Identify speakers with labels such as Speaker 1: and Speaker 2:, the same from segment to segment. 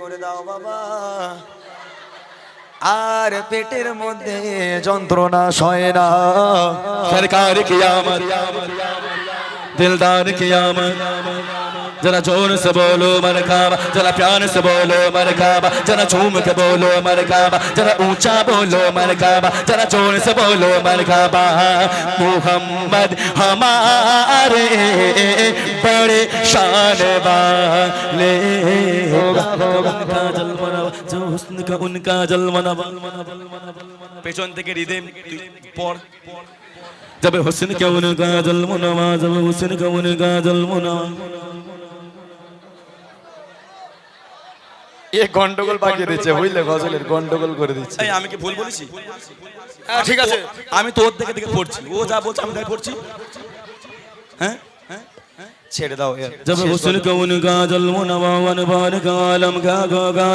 Speaker 1: করে দাও বাবা। আর পেটের মধ্যে যন্ত্রণা সয় না।
Speaker 2: সরকার কিয়ামত দিলদার কিয়ামত। जरा जोर से बोलो मरकाबा जरा प्यार से बोलो मरकाबा जरा झूम के बोलो मरकाबा जरा ऊंचा बोलो मरकाबा जरा जोर से बोलो मरकाबा मोहम्मद हमारे बड़े शान वाले होगा उनका जलमना जो हुस्न का उनका जलमना পেছন থেকে রিদেম তুই পড় जब हुस्न का उनका जलमुनवा जब हुस्न का उनका जलमुनवा
Speaker 1: এ গন্ডগোল পাকিয়ে দিচ্ছে বুঝলে গজলের গন্ডগোল করে দিচ্ছে।
Speaker 2: আমি কি ভুল বলেছি? হ্যাঁ ঠিক আছে। আমি তোর দেখে দেখে পড়ছি। ও যা বলছে আমি তাই পড়ছি। হ্যাঁ?
Speaker 1: ছেড়ে দাও গা গা গা গা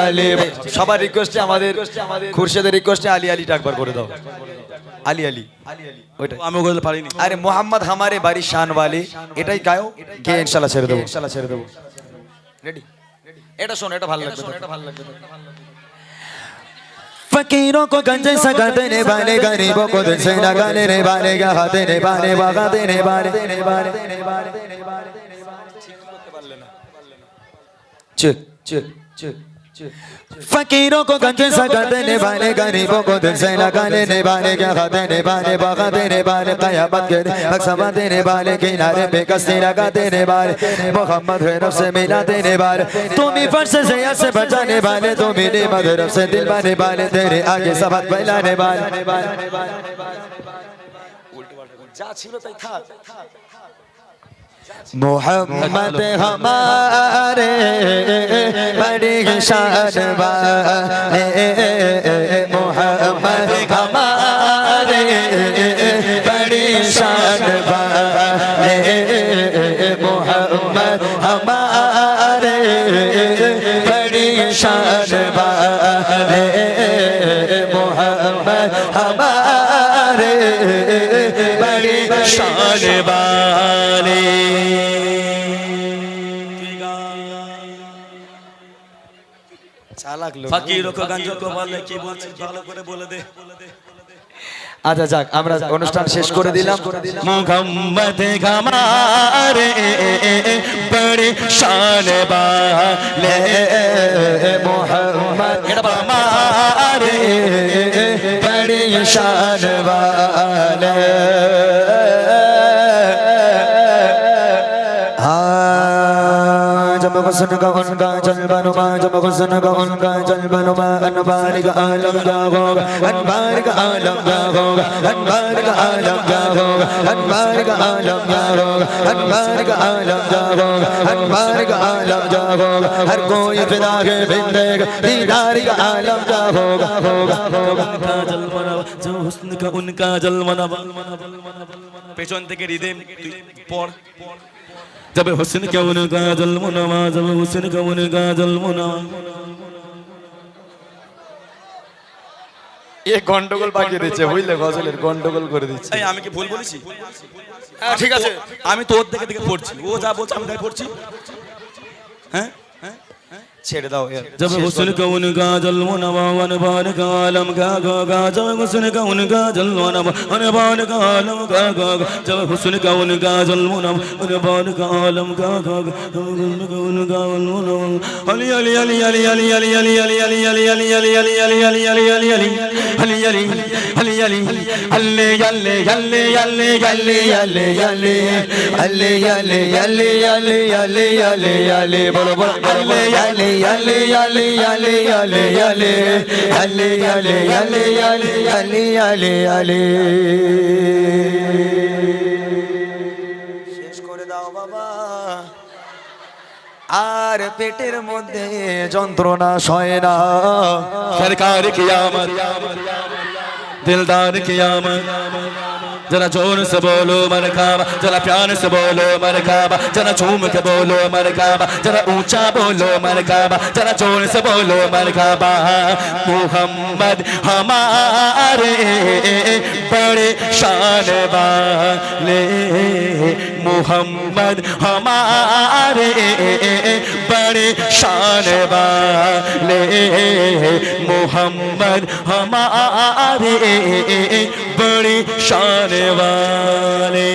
Speaker 1: আল্লে সবার রিকোয়েস্টে আমাদের খুরশেদের রিকোয়েস্টে আলী আলীটা একবার করে দাও আলী আলী ওইটাই
Speaker 2: আমি ওগুলো পারিনি
Speaker 1: আরে মোহাম্মদ হামারে বাড়ি শান ওয়ালি এটাই গায়ো গে ইনশাআল্লাহ ছেড়ে দেবো ইনশাআল্লাহ ছেড়ে দেবো রেডি এটা শোন এটা ভালো লাগবে এটা ভালো লাগবে
Speaker 3: फकीरों को गंजे सगा देने वाले गरीबों को दिल से लगा देने वाले गहा देने वाले बगा देने वाले देने वाले देने फकीरों को गंजे सका देने वाले गरीबों को दिल से लगा लेने वाले क्या खा देने वाले बगा देने वाले कयामत के मकसमा देने वाले किनारे पे कस्ती लगा देने वाले मोहम्मद गैरब से मिला देने वाले तुम ही फर्श से या से बचाने वाले तुम ही निमत गैरब से दिल बाने वाले तेरे आगे सबक फैलाने वाले जा छिलो तै था محمد ہمارے بڑی
Speaker 2: شان محمد
Speaker 1: محمد محمد
Speaker 2: লাগল। কি ভালো করে বলে দে।
Speaker 1: আচ্ছা যাক আমরা অনুষ্ঠান শেষ করে দিলাম।
Speaker 2: মোহাম্মদ গামারে বড়ে শান বালে
Speaker 3: মোহাম্মদ
Speaker 2: গামারে
Speaker 3: বড়ে শান বালে جب حسن کا ان کا جلوہ نما جب حسن کا ان کا جلوہ نما انوار کا عالم جا ہوگا انوار کا عالم جا ہوگا انوار کا عالم جا ہوگا انوار کا عالم جا ہوگا انوار کا عالم جا ہوگا انوار کا عالم جا ہوگا ہر کوئی فدا کے بندے کا دیدار کا عالم جا ہوگا
Speaker 2: ہوگا ہوگا جلوہ نما جو حسن کا ان کا جلوہ نما পেছন থেকে রিদেম তুই পড় जब हुस्न का उनका जलमना जब हुस्न का उनका जलमना
Speaker 1: এ গন্ডগোল পাকিয়ে দিচ্ছে বুঝলে গজলের গন্ডগোল করে দিচ্ছে
Speaker 2: এই আমি কি ভুল বলেছি হ্যাঁ ঠিক আছে আমি তোর দেখে দেখে পড়ছি ও যা বলছে আমি তাই পড়ছি হ্যাঁ
Speaker 1: ছেড়ে দাও
Speaker 2: জব হুসন কা উনকা জলমু নবা ওয়ান বান কা আলম কা গো গা জব হুসন কা উনকা জলমু নবা ওয়ান বান কা আলম কা গো গা জব হুসন কা উনকা জলমু নবা ওয়ান বান কা আলম কা গো গা জব হুসন
Speaker 3: কা উনকা জলমু নবা আলি আলি আলি আলি আলি আলি yale yale yale yale yale yale yale yale yale yale yale yale
Speaker 1: শেষ করে দাও বাবা আর পেটের মধ্যে যন্ত্রণা সয় না
Speaker 2: সরকার কি আমার দিলদার কি আমার जरा ज़ोर से बोलो मरकाबा जरा प्यार से बोलो मरकाबा जरा झूम के बोलो मरकाबा जरा ऊँचा बोलो मरकाबा जरा ज़ोर से बोलो मरकाबा मोहम्मद हमारे बड़े शान वाले। मोहम्मद हमारे बड़े शान वाले। मोहम्मद हमारे बड़े शान वाले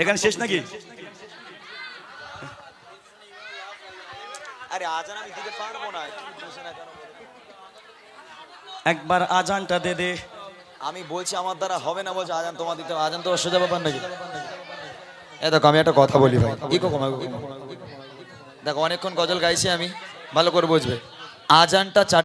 Speaker 2: এখানে শেষ নাকি
Speaker 3: আরে আজান আমি দিতে পারবো না
Speaker 2: একবার আজানটা দে দে
Speaker 3: আমি বলছি আমার দ্বারা হবে না বলছে আজান তোমার দিতে আজান তো সোজা ব্যাপার নাকি এ দেখো আমি একটা কথা বলি ভাই ইকো কমা দেখো অনেকক্ষণ গজল গাইছি আমি ভালো করে বুঝবে আজানটা চার